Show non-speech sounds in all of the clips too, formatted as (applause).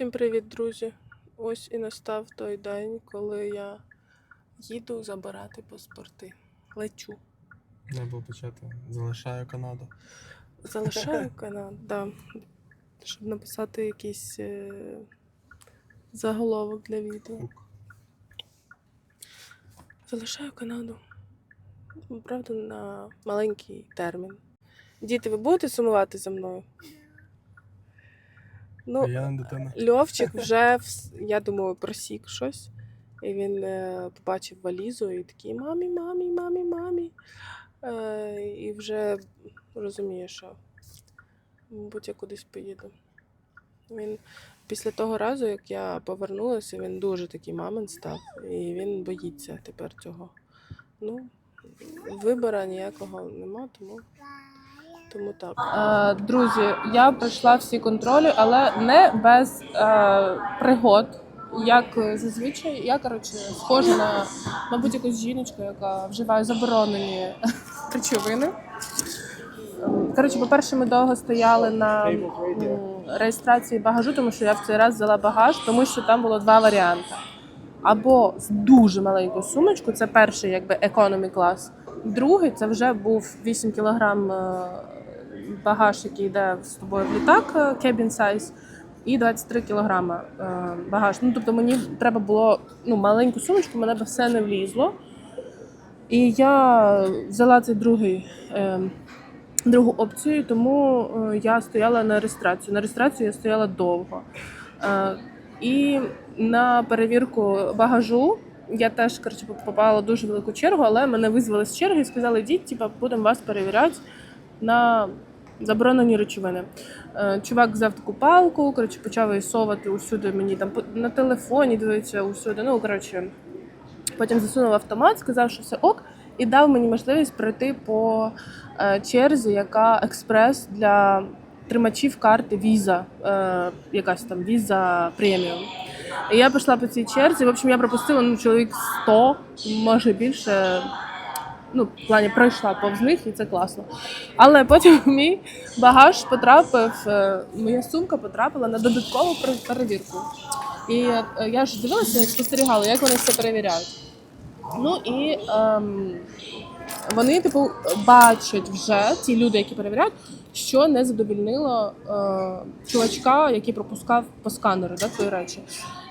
Всім привіт, друзі! Ось і настав той день, коли я їду забирати паспорти. Лечу. Не був почати. Залишаю Канаду. Залишаю (laughs) Канаду, да, щоб написати якийсь е, заголовок для відео. Залишаю Канаду. Правда, на маленький термін. Діти, ви будете сумувати за мною? Ну, я не дитина. Льовчик вже, (laughs) вс- я думаю, просік щось. І він е, побачив валізу і такий мамі, мамі, мамі, мамі. Е, і вже розуміє, що, мабуть, я кудись поїду. Він після того разу, як я повернулася, він дуже такий мамин став, і він боїться тепер цього. Ну, вибора ніякого нема, тому. Тому так. Е, друзі, я пройшла всі контролі, але не без е, пригод. Як зазвичай, я коротше схожа на, мабуть, якусь жіночку, яка вживає заборонені (laughs) речовини. Коротше, по-перше, ми довго стояли на реєстрації багажу, тому що я в цей раз взяла багаж, тому що там було два варіанти. Або з дуже маленьку сумочку, це перший якби economy клас. Другий це вже був 8 кілограм е, багаж, який йде з тобою в літак, cabin size, і 23 кілограма е, багаж. Ну тобто мені треба було ну, маленьку сумочку, мене б все не влізло. І я взяла цей другий. Е, Другу опцію, тому е, я стояла на реєстрацію. На реєстрацію я стояла довго. Е, І на перевірку багажу я теж коротше, попала в дуже велику чергу, але мене визвали з черги і сказали, йдіть, типа, будемо вас перевіряти на заборонені речовини. Е, Чувак взяв таку палку, коротше, почав її совати усюди мені там на телефоні, дивиться усюди. Ну, коротше, потім засунув автомат, сказав, що все ок, і дав мені можливість пройти по е, черзі, яка експрес для тримачів карти Visa, е, якась там Visa преміум. І я пішла по цій черзі. В общем, я пропустила ну, чоловік 100, може більше. Ну, в плані пройшла повз них, і це класно. Але потім (laughs) мій багаж потрапив, е, моя сумка потрапила на додаткову перевірку. І е, я ж дивилася, спостерігала, як вони це перевіряють. Ну і ем, вони, типу, бачать вже ті люди, які перевіряють, що не задовільнило е, чувачка, який пропускав по сканеру да, твої речі.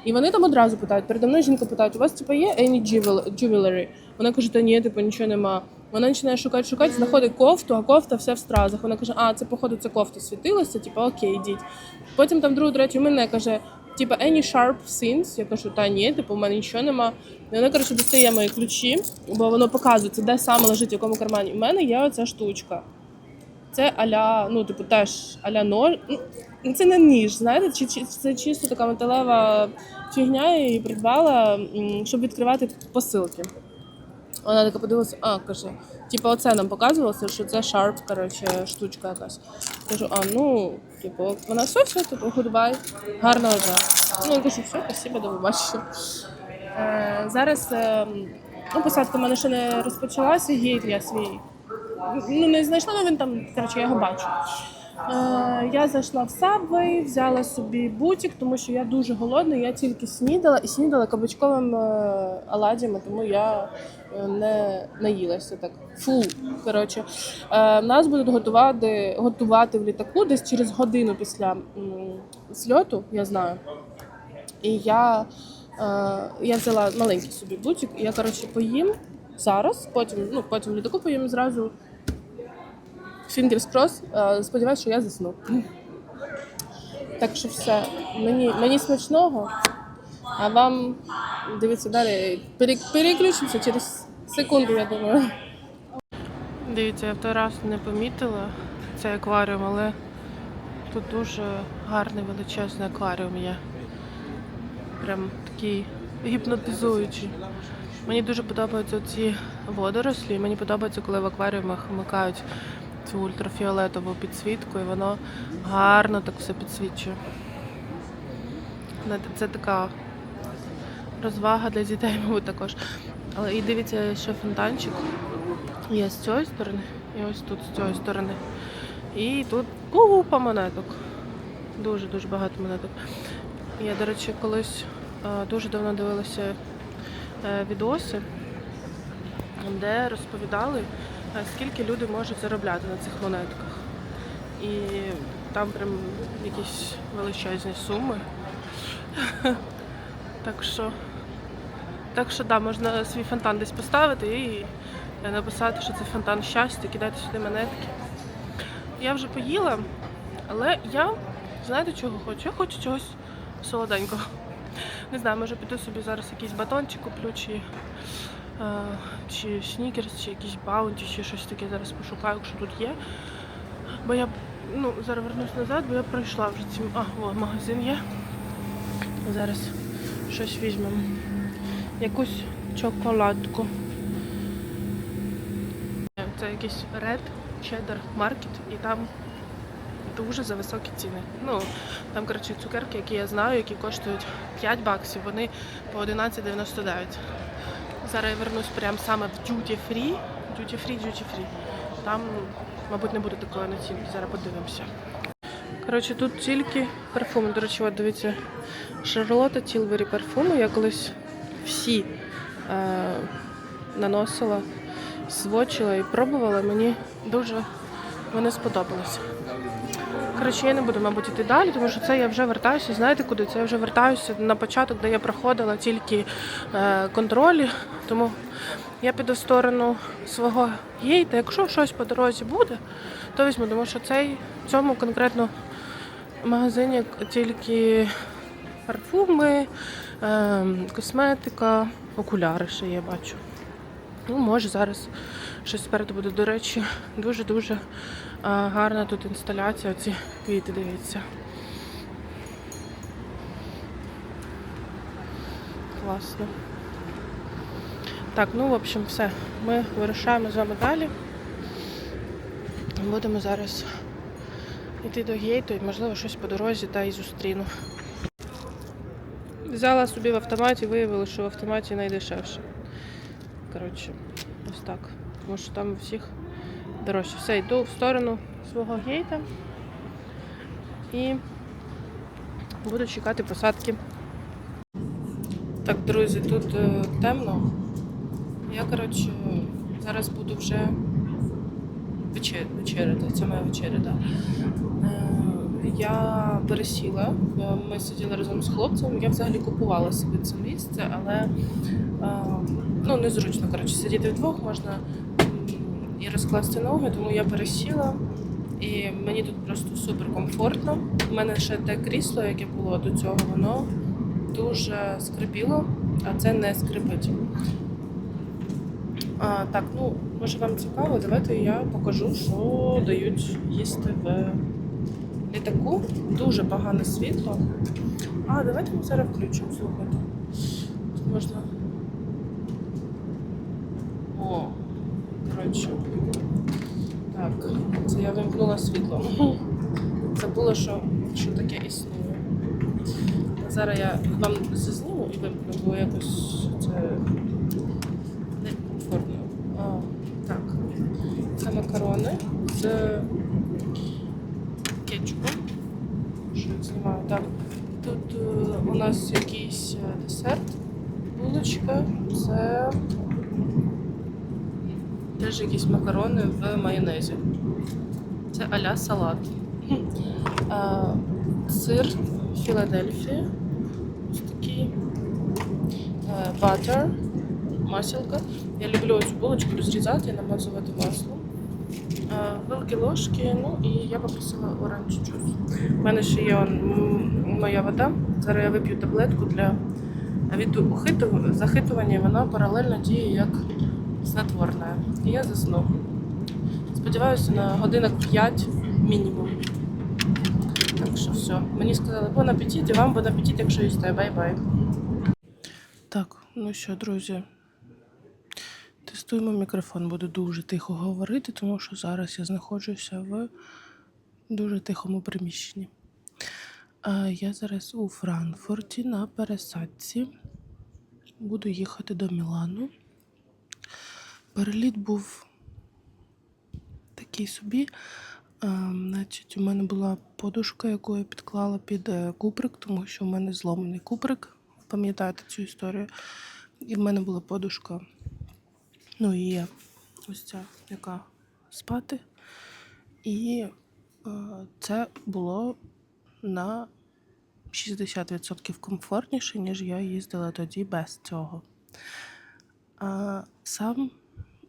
І вони там одразу питають, передо мною жінка питають, у вас типу, є any jewel- jewelry? Вона каже, та ні, типу, нічого нема. Вона починає шукати, шукати, знаходить кофту, а кофта вся в стразах. Вона каже, а, це походу ця кофта світилася, типу, окей, йдіть. Потім там другу, третю мене каже, типу, any sharp things? Я кажу, та ні, типу, у мене нічого нема. І вона, коротше, достає мої ключі, бо воно показується, де саме лежить, в якому кармані. У мене є оця штучка. Це аля, ну, типу, теж аля нож. Ну, це не ніж, знаєте, чи, чи це чисто така металева фігня, я її придбала, щоб відкривати посилки. Вона така подивилася, а, каже, типу, оце нам показувалося, що це шарп, коротше, штучка якась. Кажу, а ну, типу, вона все, все, типу, goodbye, гарного дня. Ну, я кажу, все, спасибо, до побачення. Е, зараз е, ну, посадка в мене ще не розпочалася, гейт я свій. Ну, не знайшла, але він там, коротше, я його бачу. Е, я зайшла в Subway, взяла собі бутик, тому що я дуже голодна, я тільки снідала і снідала кабачковим е, оладями, тому я е, не наїлася так. Фу. Коротше, нас будуть готувати, готувати в літаку десь через годину після зльоту, я знаю. І я, я взяла маленький собі бутик, і я коротше поїм зараз, потім, ну, потім в літаку поїм зразу. Fingers cross, е, сподіваюся, що я засну. Так що все. Мені, мені смачного, а вам дивіться далі. Пере- Переключимося через секунду, я думаю. Дивіться, я в той раз не помітила цей акваріум, але тут дуже гарний величезний акваріум є. Прям такий гіпнотизуючий. Мені дуже подобаються ці водорослі. Мені подобається, коли в акваріумах вмикають цю ультрафіолетову підсвітку, і воно гарно так все підсвічує. Це така розвага для дітей, (laughs) мабуть, також. Але і дивіться, ще фонтанчик. Є з цієї сторони, і ось тут з цієї сторони. І тут купа монеток. Дуже-дуже багато монеток. Я, до речі, колись е, дуже давно дивилася е, відоси, де розповідали, скільки люди можуть заробляти на цих монетках. І там прям якісь величезні суми. (laughs) Так що, так що да, можна свій фонтан десь поставити і е, написати, що це фонтан щастя, кидати сюди монетки. Я вже поїла, але я знаєте чого хочу? Я хочу чогось солоденького. Не знаю, може піду собі зараз якийсь батончик куплю, чи, чи снікерс, чи якийсь баунті, чи щось таке зараз пошукаю, якщо тут є. Бо я ну, зараз вернусь назад, бо я пройшла вже ці. А, о, магазин є. Зараз щось візьмемо. Якусь чоколадку. Це якийсь Red Cheddar Market і там дуже за високі ціни. Ну, там, коротше, цукерки, які я знаю, які коштують 5 баксів, вони по 11,99. Зараз я вернусь прямо саме в Duty Free. Duty Free, Duty Free. Там, мабуть, не буде такої націнки. Зараз подивимося. Коротше, тут тільки парфуми. До речі, от дивіться, Шарлотта Тілвері парфуми. Я колись всі е, наносила, свочила і пробувала. Мені дуже вони сподобалися. Коротше, я не буду, мабуть, йти далі, тому що це я вже вертаюся. Знаєте куди? Це я вже вертаюся на початок, де я проходила тільки е, контролі. Тому я піду в сторону свого гейта. Якщо щось по дорозі буде, то візьму, тому що цей в цьому конкретно магазині тільки парфуми, е, косметика, окуляри ще я бачу. Ну, може, зараз щось спереду буде. До речі, дуже-дуже гарна тут інсталяція. Ці квіти, дивіться. Класно. Так, ну, в общем, все. Ми вирушаємо з вами далі. Будемо зараз йти до гейту і, можливо, щось по дорозі та й зустріну. Взяла собі в автоматі, виявила, що в автоматі найдешевше. Коротше, ось так. Тому що там у всіх дорожче. Все, йду в сторону свого гейта і буду чекати посадки. Так, друзі, тут е, темно. Я, коротше, зараз буду вже вечер... вечеряти. Це моя вечеря. Е, я пересіла, е, ми сиділи разом з хлопцем. Я взагалі купувала собі це місце, але е, ну, незручно коротше, сидіти вдвох можна розкласти ноги, тому я пересіла. І мені тут просто супер комфортно. У мене ще те крісло, яке було до цього, воно дуже скрипіло, а це не скрипить. А, так, ну, може вам цікаво, давайте я покажу, що дають їсти в літаку. Дуже погане світло. А, давайте ми зараз включимо, слухайте. Можна. О, коротше. Так, це я вимкнула світло. (laughs) Забула, що, що таке існує. Зараз я вам зазніму і вимкну, бо якось це некомфортно. Так. Це макарони з кетчупом. Що я знімаю? Так. Тут е, у нас якийсь е, десерт, булочка, це теж якісь макарони в майонезі. Це аля салат. Сир Філадельфія. Ось такий. Butter, масілка. Я люблю цю булочку розрізати і намазувати маслом. Вилки ложки, ну і я попросила оранж джус. У мене ще є моя вода. Зараз я вип'ю таблетку для від захитування, вона паралельно діє як снотворна. І я засну. Сподіваюся, на годинок 5 мінімум. Так що все. Мені сказали бон апетит, і вам бон апетит, якщо їсте. Бай-бай. Так, ну що, друзі. Тестуємо мікрофон. Буду дуже тихо говорити, тому що зараз я знаходжуся в дуже тихому приміщенні. Я зараз у Франкфурті на пересадці. Буду їхати до Мілану. Переліт був такий собі, Ем, значить, у мене була подушка, яку я підклала під е, куприк, тому що в мене зломаний куприк. Пам'ятаєте цю історію? І в мене була подушка. Ну, і є ось ця, яка спати. І е, це було на 60% комфортніше, ніж я їздила тоді без цього. А сам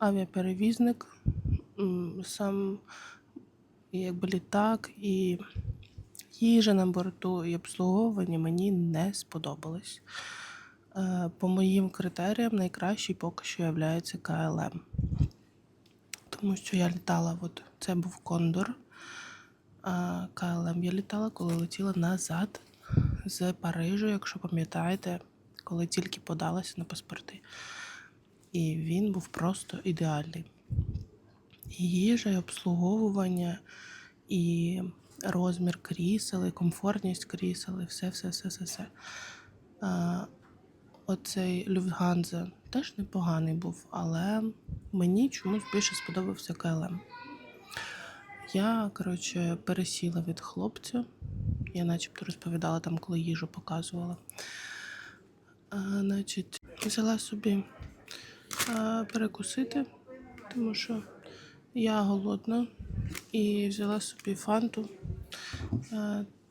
авіаперевізник, сам якби літак і їжа на борту і обслуговування мені не сподобались. Е, По моїм критеріям найкращий поки що є КЛМ. Тому що я літала, от це був Кондор. А КЛМ я літала, коли летіла назад з Парижу, якщо пам'ятаєте, коли тільки подалася на паспорти. І він був просто ідеальний. І їжа, і обслуговування, і розмір крісел, і комфортність крісел, і все, все, все, все, все. А, оцей Люфтганза теж непоганий був, але мені чомусь більше сподобався КЛМ. Я, коротше, пересіла від хлопця. Я начебто розповідала там, коли їжу показувала. А, значить, взяла собі перекусити, тому що я голодна. І взяла собі фанту,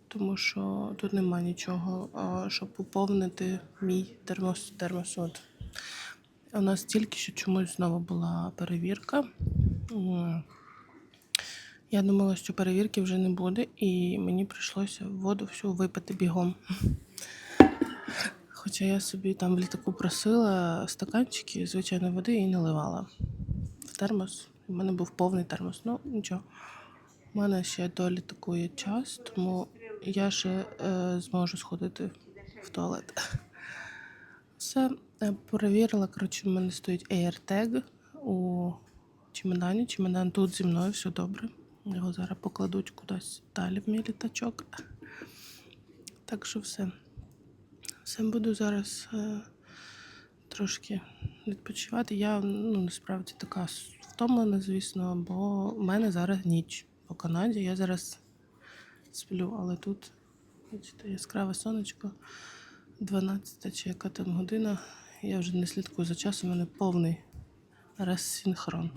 тому що тут нема нічого, щоб поповнити мій термос, термосод. У нас тільки що чомусь знову була перевірка. Я думала, що перевірки вже не буде, і мені прийшлося воду всю випити бігом. Хоча я собі там в літаку просила стаканчики звичайної води і наливала в термос. У мене був повний термос. Ну, нічого. У мене ще до літаку є час, тому я ще е, зможу сходити в туалет. Все, е, перевірила. Коротше, в мене стоїть AirTag у чемодані. Чемодан тут зі мною, все добре. Його зараз покладуть кудись далі в мій літачок. Так що все. Все буду зараз е, трошки відпочивати. Я ну, насправді така втомлена, звісно, бо в мене зараз ніч по Канаді. Я зараз сплю, але тут, бачите, яскраве сонечко, 12 чи яка там година. Я вже не слідкую за часом, у мене повний розсинхрон.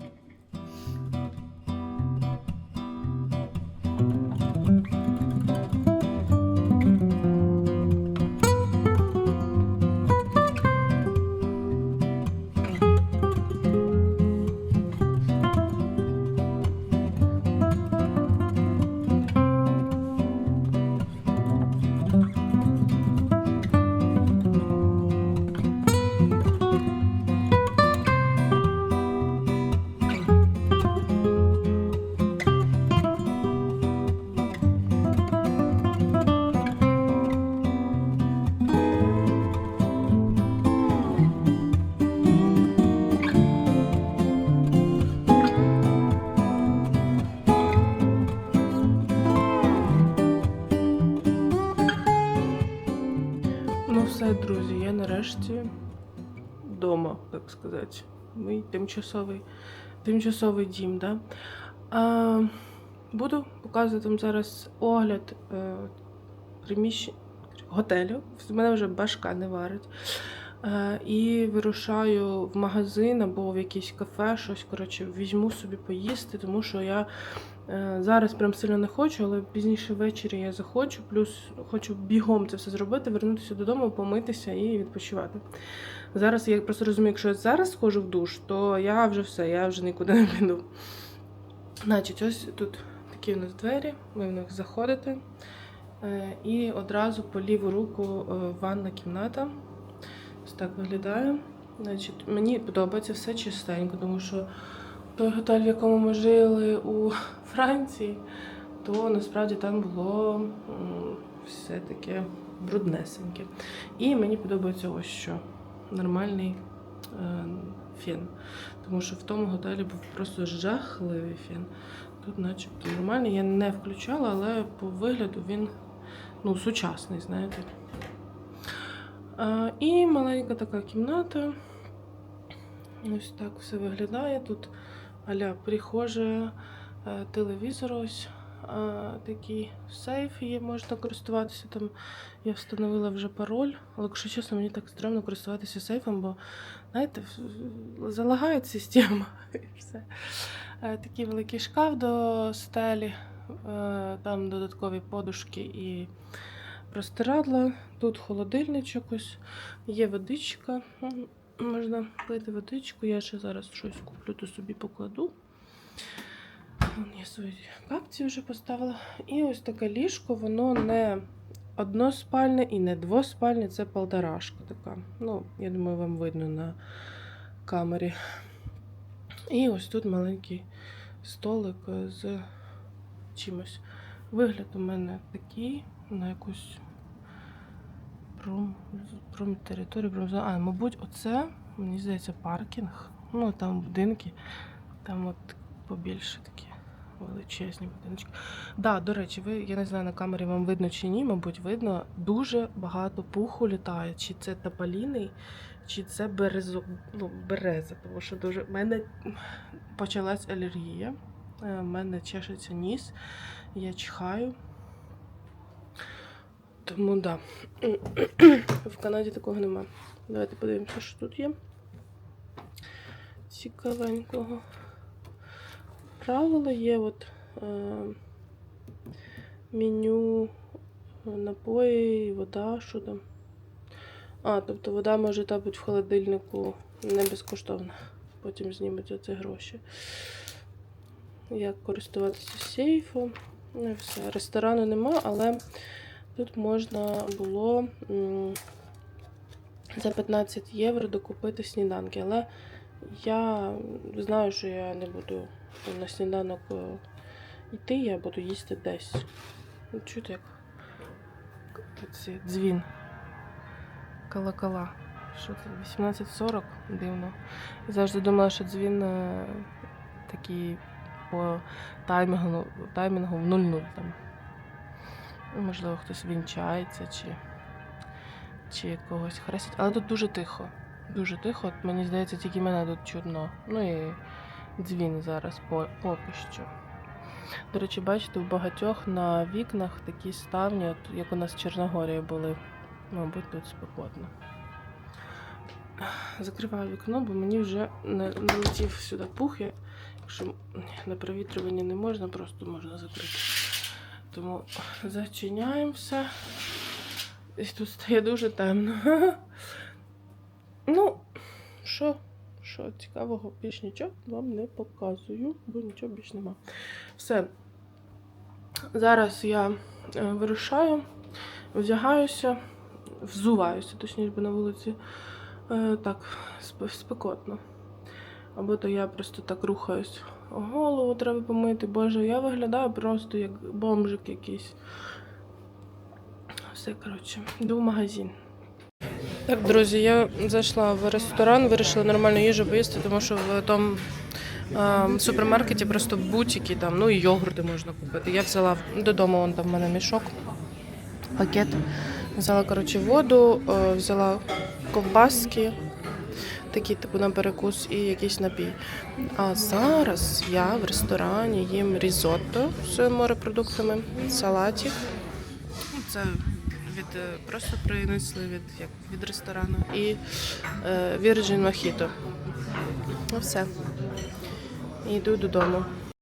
Так сказати. Мій тимчасовий, тимчасовий дім, да? А, буду показувати вам зараз огляд е, приміщень готелю. В мене вже башка не варить. Е, і вирушаю в магазин або в якийсь кафе, щось коротше, візьму собі поїсти, тому що я е, зараз прям сильно не хочу, але пізніше ввечері я захочу. Плюс хочу бігом це все зробити, вернутися додому, помитися і відпочивати. Зараз я просто розумію, якщо я зараз схожу в душ, то я вже все, я вже нікуди не піду. Значить, ось тут такі у нас двері, ви в них заходите. Е, І одразу по ліву руку е, ванна кімната. Ось так виглядає. Значить, мені подобається все чистенько, тому що той готель, в якому ми жили у (laughs) Франції, то насправді там було все таке бруднесеньке. І мені подобається ось що нормальний е, фен. Тому що в тому готелі був просто жахливий фен. Тут, начебто, нормальний. Я не включала, але по вигляду він ну, сучасний, знаєте. А, і маленька така кімната. Ось так все виглядає. Тут аля прихожа, Е, Телевізор ось е, такий сейф є, можна користуватися. Там я встановила вже пароль, але якщо чесно, мені так стрімно користуватися сейфом, бо знаєте, залагає система (laughs) і все. Е, Такий великий шкаф до стелі, е, там додаткові подушки і простирадла. Тут холодильничок ось, є водичка. Можна пити водичку. Я ще зараз щось куплю, то собі покладу. Я свої капці вже поставила. І ось таке ліжко, воно не односпальне і не двоспальне, це полторашка така. Ну, я думаю, вам видно на камері. І ось тут маленький столик з чимось. Вигляд у мене такий, на якусь пром, промтериторію, пром... А, мабуть, оце, мені здається, паркінг. Ну, там будинки, там от побільше такі величезні будиночки. Да, до речі, ви, я не знаю, на камері вам видно чи ні, мабуть, видно, дуже багато пуху літає. Чи це тополіний, чи це березо, ну, береза, тому що дуже. в мене почалась алергія. е, В мене чешеться ніс, я чихаю. Тому да. (clears throat) В Канаді такого нема. Давайте подивимося, що тут є. Цікавенького. Правила є от е, меню, е, напої, вода, що там. А, тобто вода може та бути в холодильнику не безкоштовно. Потім знімуть оці гроші. Як користуватися сейфом. Ну все. Ресторану нема, але тут можна було за 15 євро докупити сніданки. Але я знаю, що я не буду на сніданок е, йти, я буду їсти десь. Ну, Чути як ці дзвін. Колокола. Що це? 18.40? Дивно. Я завжди думала, що дзвін е, такий по таймінгу, таймінгу в 0-0 там. Ну, Можливо, хтось вінчається чи, чи когось хрестить. Але тут дуже тихо. Дуже тихо. От мені здається, тільки мене тут чудно. Ну і дзвін зараз поки що. До речі, бачите, в багатьох на вікнах такі ставні, як у нас в Чорногорії були. Мабуть, тут спекотно. Закриваю вікно, бо мені вже не, не летів сюди пух. Якщо на провітрюванні не можна, просто можна закрити. Тому зачиняємо все. І тут стає дуже темно. (laughs) Ну, що, що цікавого, більш нічого вам не показую, бо нічого більш нема. Все. Зараз я е, вирушаю, вдягаюся, взуваюся, точніше, бо на вулиці е, так спекотно. Або то я просто так рухаюсь. Голову треба помити. Боже, я виглядаю просто як бомжик якийсь. Все, коротше, йду в магазин. Так, друзі, я зайшла в ресторан, вирішила нормальну їжу поїсти, тому що в тому супермаркеті просто бутики, там, ну і йогурти можна купити. Я взяла додому, вон там в мене мішок, пакет. Взяла, коротше, воду, е, взяла ковбаски, такі, типу, на перекус і якийсь напій. А зараз я в ресторані їм різотто з морепродуктами, салатик. Це від е, просто принесли від, як, від ресторану. І е, Virgin Mojito. Ну все. І йду додому.